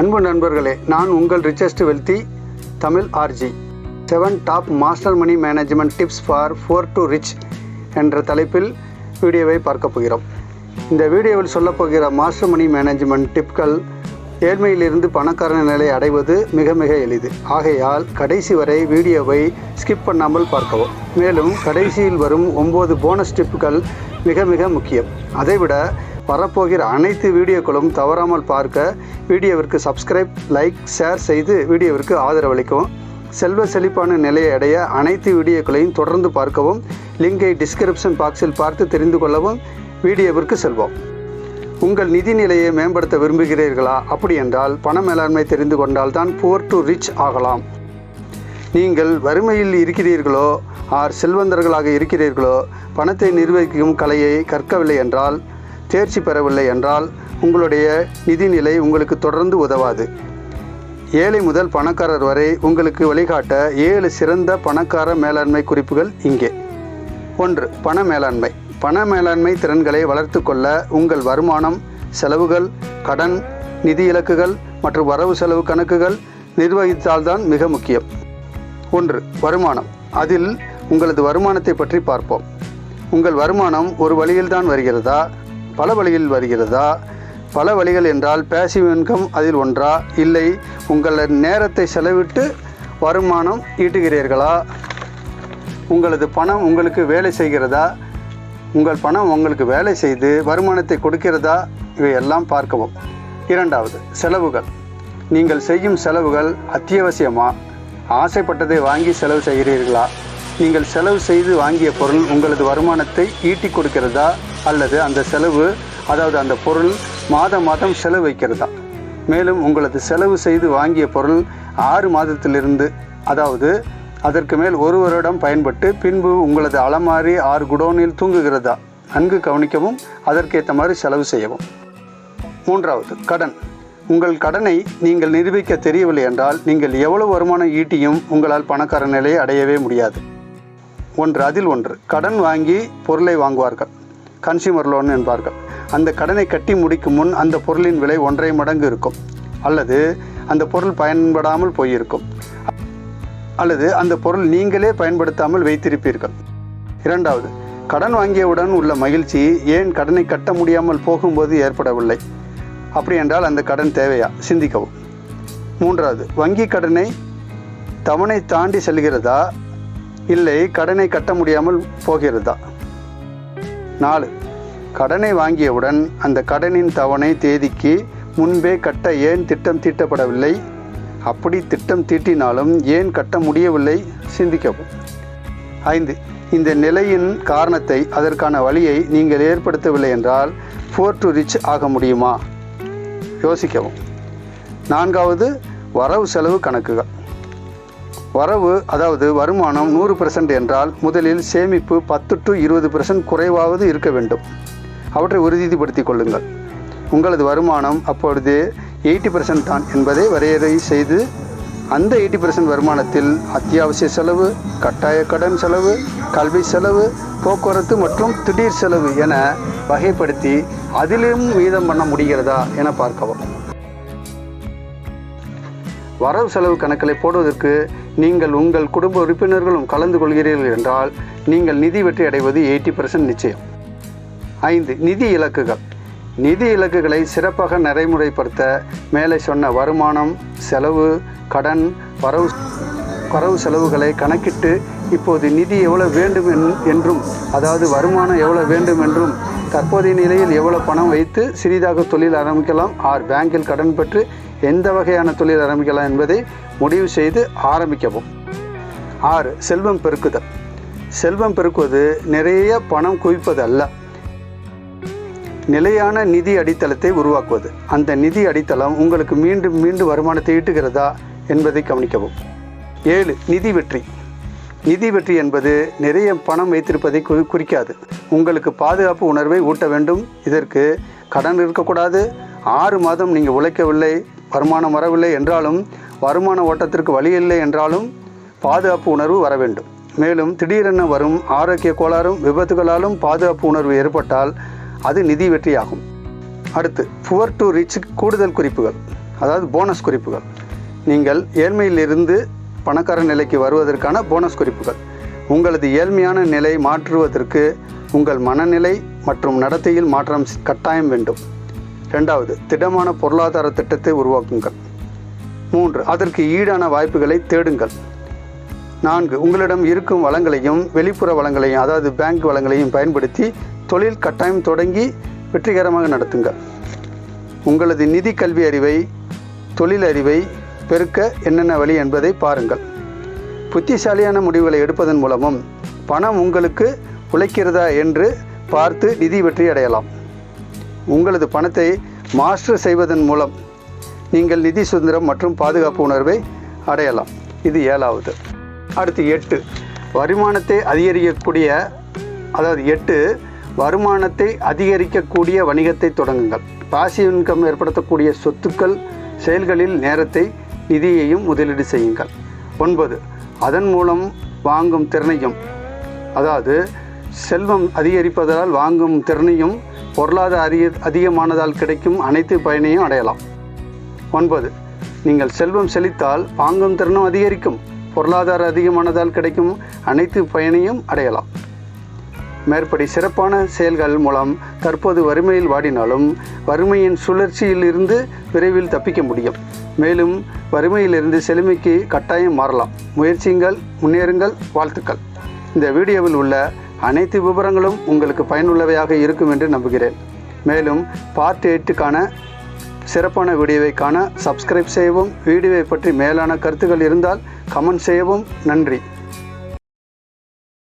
அன்பு நண்பர்களே நான் உங்கள் richest wealthy Tamil RG seven top master money management tips for four to rich என்ற தலைப்பில் வீடியோவை பார்க்க போகிறோம். இந்த வீடியோவில் சொல்லப்போகிற மாஸ்டர் மணி மேனேஜ்மெண்ட் டிப்கள் ஏழ்மையிலிருந்து பணக்கார நிலை அடைவது மிக மிக எளிது. ஆகையால் கடைசி வரை வீடியோவை ஸ்கிப் பண்ணாமல் பார்க்கவும். மேலும் கடைசியில் வரும் ஒம்பது போனஸ் டிப்புகள் மிக மிக முக்கியம். அதைவிட வரப்போகிற அனைத்து வீடியோக்களும் தவறாமல் பார்க்க வீடியோவிற்கு சப்ஸ்கிரைப் லைக் ஷேர் செய்து வீடியோவிற்கு ஆதரவளிக்கவும். செல்வ செழிப்பான நிலையை அடைய அனைத்து வீடியோக்களையும் தொடர்ந்து பார்க்கவும். லிங்கை டிஸ்கிரிப்ஷன் பாக்ஸில் பார்த்து தெரிந்து கொள்ளவும். வீடியோவிற்கு செல்வோம். உங்கள் நிதி நிலையை மேம்படுத்த விரும்புகிறீர்களா? அப்படி என்றால் பண மேலாண்மை தெரிந்து கொண்டால் தான் புவர் டு ரிச் ஆகலாம். நீங்கள் வறுமையில் இருக்கிறீர்களோ? ஆர் செல்வந்தர்களாக இருக்கிறீர்களோ? பணத்தை நிர்வகிக்கும் கலையை கற்கவில்லை என்றால் தேர்ச்சி பெறவில்லை என்றால் உங்களுடைய நிதிநிலை உங்களுக்கு தொடர்ந்து உதவாது. ஏழை முதல் பணக்காரர் வரை உங்களுக்கு வழிகாட்ட ஏழு சிறந்த பணக்கார மேலாண்மை குறிப்புகள் இங்கே. ஒன்று பண மேலாண்மை. பண மேலாண்மை திறன்களை வளர்த்து கொள்ள உங்கள் வருமானம் செலவுகள் கடன் நிதி இலக்குகள் மற்றும் வரவு செலவு கணக்குகள் நிர்வகித்தால்தான் மிக முக்கியம். ஒன்று வருமானம். அதில் உங்களது வருமானத்தை பற்றி பார்ப்போம். உங்கள் வருமானம் ஒரு வழியில்தான் வருகிறதா? பல வழியில் வருகிறதா? பல வழிகள் என்றால் பேசிவ் இன்கம் அதில் ஒன்றா? இல்லை உங்கள் நேரத்தை செலவிட்டு வருமானம் ஈட்டுகிறீர்களா? உங்களது பணம் உங்களுக்கு வேலை செய்கிறதா? உங்கள் பணம் உங்களுக்கு வேலை செய்து வருமானத்தை கொடுக்கிறதா? இவையெல்லாம் பார்க்கவும். இரண்டாவது செலவுகள். நீங்கள் செய்யும் செலவுகள் அத்தியாவசியமா? ஆசைப்பட்டதை வாங்கி செலவு செய்கிறீர்களா? நீங்கள் செலவு செய்து வாங்கிய பொருள் உங்களது வருமானத்தை ஈட்டி கொடுக்கிறதா? அல்லது அந்த செலவு அதாவது அந்த பொருள் மாதம் மாதம் செலவு வைக்கிறதா மேலும் உங்களது செலவு செய்து வாங்கிய பொருள் ஆறு மாதத்திலிருந்து அதாவது அதற்கு மேல் ஒரு வருடம் பயன்பட்டு பின்பு உங்களது அலமாரி ஆறு குடோனில் தூங்குகிறதா? நன்கு கவனிக்கவும் அதற்கேற்ற மாதிரி செலவு செய்யவும். மூன்றாவது கடன். உங்கள் கடனை நீங்கள் நிரூபிக்க தெரியவில்லை என்றால் நீங்கள் எவ்வளவு வருமானம் ஈட்டியும் உங்களால் பணக்கார நிலையை அடையவே முடியாது. ஒன்று அதில் ஒன்று. கடன் வாங்கி பொருளை வாங்குவார்கள். கன்சியூமர் லோன் என்பார்கள். அந்த கடனை கட்டி முடிக்கும் முன் அந்த பொருளின் விலை ஒன்றரை மடங்கு இருக்கும். அல்லது அந்த பொருள் பயன்படாமல் போயிருக்கும். அல்லது அந்த பொருள் நீங்களே பயன்படுத்தாமல் வைத்திருப்பீர்கள். இரண்டாவது கடன் வாங்கியவுடன் உள்ள மகிழ்ச்சி ஏன் கடனை கட்ட முடியாமல் போகும்போது ஏற்படவில்லை? அப்படி என்றால் அந்த கடன் தேவையா? சிந்திக்கவும். மூன்றாவது வங்கி கடனை தவணை தாண்டி செல்கிறதா? இல்லை கடனை கட்ட முடியாமல் போகிறதா? நாலு. கடனை வாங்கியவுடன் அந்த கடனின் தவணை தேதிக்கு முன்பே கட்ட ஏன் திட்டம் தீட்டப்படவில்லை? அப்படி திட்டம் தீட்டினாலும் ஏன் கட்ட முடியவில்லை? சிந்திக்கவும். ஐந்து. இந்த நிலையின் காரணத்தை அதற்கான வழியை நீங்கள் ஏற்படுத்தவில்லை என்றால் ஃபோர் டு ரிச் ஆக முடியுமா? யோசிக்கவும். நான்காவது வரவு செலவு கணக்குகள். வரவு அதாவது வருமானம் நூறு பெர்சன்ட் என்றால் முதலில் சேமிப்பு பத்து டு இருபது பெர்சன்ட் குறைவாவது இருக்க வேண்டும். அவற்றை உறுதிப்படுத்திக் கொள்ளுங்கள். உங்களது வருமானம் அப்பொழுது எயிட்டி பெர்சன்ட் தான் என்பதை வரையறை செய்து அந்த எயிட்டி பெர்சன்ட் வருமானத்தில் அத்தியாவசிய செலவு கட்டாய கடன் செலவு கல்வி செலவு போக்குவரத்து மற்றும் திடீர் செலவு என வகைப்படுத்தி அதிலும் மீதம் பண்ண முடிகிறதா என பார்க்கவும். வரவு செலவு கணக்களை போடுவதற்கு நீங்கள் உங்கள் குடும்ப உறுப்பினர்களும் கலந்து கொள்கிறீர்கள் என்றால் நீங்கள் நிதி வெற்றி அடைவது எயிட்டி பர்சன்ட் நிச்சயம். ஐந்து நிதி இலக்குகள். நிதி இலக்குகளை சிறப்பாக நடைமுறைப்படுத்த மேலே சொன்ன வருமானம் செலவு கடன் வரவு வரவு செலவுகளை கணக்கிட்டு இப்போது நிதி எவ்வளவு வேண்டும் என்- என்றும் அதாவது வருமானம் எவ்வளவு வேண்டும் என்றும் தற்போதைய நிலையில் எவ்வளவு பணம் வைத்து சிறிதாக தொழில் ஆரம்பிக்கலாம். ஆர் பேங்கில் கடன் பெற்று எந்த வகையான தொழில் ஆரம்பிக்கலாம் என்பதை முடிவு செய்து ஆரம்பிக்கவும். ஆறு செல்வம் பெருக்குதல். செல்வம் பெருக்குவது நிறைய பணம் குவிப்பது அல்ல. நிலையான நிதி அடித்தளத்தை உருவாக்குவது. அந்த நிதி அடித்தளம் உங்களுக்கு மீண்டும் மீண்டும் வருமானத்தை ஈட்டுகிறதா என்பதை கவனிக்கவும். ஏழு நிதி வெற்றி. நிதி வெற்றி என்பது நிறைய பணம் வைத்திருப்பதை குறி குறிக்காது. உங்களுக்கு பாதுகாப்பு உணர்வை ஊட்ட வேண்டும். இதற்கு கடன் இருக்கக்கூடாது. ஆறு மாதம் நீங்கள் உழைக்கவில்லை. வருமானம் வரவில்லை என்றாலும் வருமான ஓட்டத்திற்கு வழி இல்லை என்றாலும் பாதுகாப்பு உணர்வு வர வேண்டும். மேலும் திடீரென வரும் ஆரோக்கிய கோளாறும் விபத்துகளாலும் பாதுகாப்பு உணர்வு ஏற்பட்டால் அது நிதி வெற்றியாகும். அடுத்து புவர் டு ரிச் கூடுதல் குறிப்புகள் அதாவது போனஸ் குறிப்புகள். நீங்கள் ஏழ்மையிலிருந்து பணக்கார நிலைக்கு வருவதற்கான போனஸ் குறிப்புகள். உங்களது ஏழ்மையான நிலை மாற்றுவதற்கு உங்கள் மனநிலை மற்றும் நடத்தையில் மாற்றம் கட்டாயம் வேண்டும். ரெண்டாவது திடமான பொருளாதார திட்டத்தை உருவாக்குங்கள். மூன்று அதற்கு ஈடான வாய்ப்புகளை தேடுங்கள். நான்கு உங்களிடம் இருக்கும் வளங்களையும் வெளிப்புற வளங்களையும் அதாவது பேங்க் வளங்களையும் பயன்படுத்தி தொழில் கட்டாயம் தொடங்கி வெற்றிகரமாக நடத்துங்கள். உங்களது நிதி கல்வி அறிவை தொழில் அறிவை பெருக்க என்னென்ன வழி என்பதை பாருங்கள். புத்திசாலியான முடிவுகளை எடுப்பதன் மூலமும் பணம் உங்களுக்கு உழைக்கிறதா என்று பார்த்து நிதி வெற்றி அடையலாம். உங்களது பணத்தை மாஸ்டர் செய்வதன் மூலம் நீங்கள் நிதி சுதந்திரம் மற்றும் பாதுகாப்பு உணர்வை அடையலாம். இது ஏழாவது. அடுத்து எட்டு. வருமானத்தை அதிகரிக்கக்கூடிய அதாவது எட்டு வருமானத்தை அதிகரிக்கக்கூடிய வணிகத்தை தொடங்குங்கள். பாசிவ் இன்கம் ஏற்படுத்தக்கூடிய சொத்துக்கள் செயல்களில் நேரத்தை நிதியையும் முதலீடு செய்யுங்கள். ஒன்பது. அதன் மூலம் வாங்கும் திறனையும் அதாவது செல்வம் அதிகரிப்பதால் வாங்கும் திறனையும் பொருளாதார அதிக அதிகமானதால் கிடைக்கும் அனைத்து பயனையும் அடையலாம். ஒன்பது நீங்கள் செல்வம் செழித்தால் வாங்கும் திறனும் அதிகரிக்கும். பொருளாதார அதிகமானதால் கிடைக்கும் அனைத்து பயனையும் அடையலாம். மேற்படி சிறப்பான செயல்கள் மூலம் தற்போது வறுமையில் வாடினாலும் வறுமையின் சுழற்சியில் இருந்து விரைவில் தப்பிக்க முடியும். மேலும் வறுமையிலிருந்து செழுமைக்கு கட்டாயம் மாறலாம். முயற்சியுங்கள் முன்னேறுங்கள் வாழ்த்துக்கள். இந்த வீடியோவில் உள்ள அனைத்து விவரங்களும் உங்களுக்கு பயனுள்ளவையாக இருக்கும் என்று நம்புகிறேன். மேலும் பார்ட் எயிட்டுக்கான சிறப்பான வீடியோவை காண சப்ஸ்கிரைப் செய்யவும் வீடியோவை பற்றி மேலான கருத்துக்கள் இருந்தால் கமெண்ட் செய்யவும் நன்றி.